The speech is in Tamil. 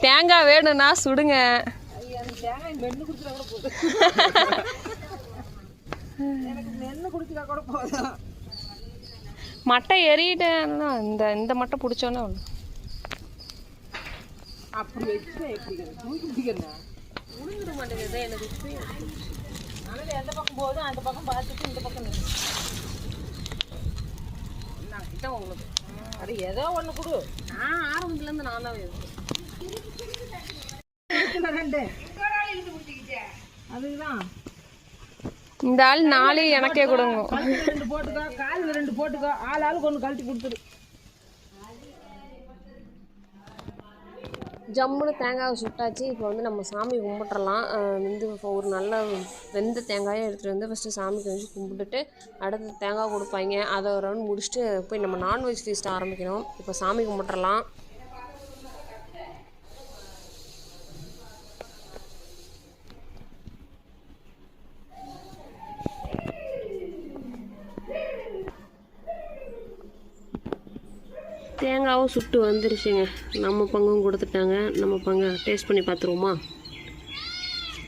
தேங்காய் வேணும்னா சுடுங்க. மட்டை எறியிட்டேன் இந்த இந்த மட்டை பிடிச்சோன்னே ஒன்று அப்படி எனக்கு அந்த பக்கம் போதும் அந்த பக்கம் பார்த்துட்டு இந்த பக்கம் இதான் உங்களுக்கு. அது ஏதோ ஒன்று கொடு. நான் ஆரம்பத்துலேருந்து நான் தான் அதுதான். இந்த ஆள் நாளே எனக்கே கொடுங்க. ரெண்டு போட்டுக்கோ காலில் ரெண்டு போட்டுக்கோ ஆள் ஆளுக்கு ஒன்று கழட்டி கொடுத்துரு. ஜம்முன்னு தேங்காவை சுட்டாச்சு. இப்போ வந்து நம்ம சாமி கும்பிட்றலாம் வந்து இப்போ ஒரு நல்ல வெந்த தேங்காயை எடுத்துகிட்டு வந்து ஃபஸ்ட்டு சாமிக்கு வச்சு கும்பிட்டுட்டு அடுத்து தேங்காய் கொடுப்பாங்க. அதை ஒரு ரவுண்ட் முடிச்சுட்டு போய் நம்ம நான்வெஜ் ஃபீஸ்ட் ஆரம்பிக்கணும். இப்போ சாமி கும்பிட்றலாம் தேங்காவும் சுட்டு வந்துருச்சுங்க. நம்ம பங்கும் கொடுத்துட்டாங்க. நம்ம பங்கை டேஸ்ட் பண்ணி பார்த்துருவோமா?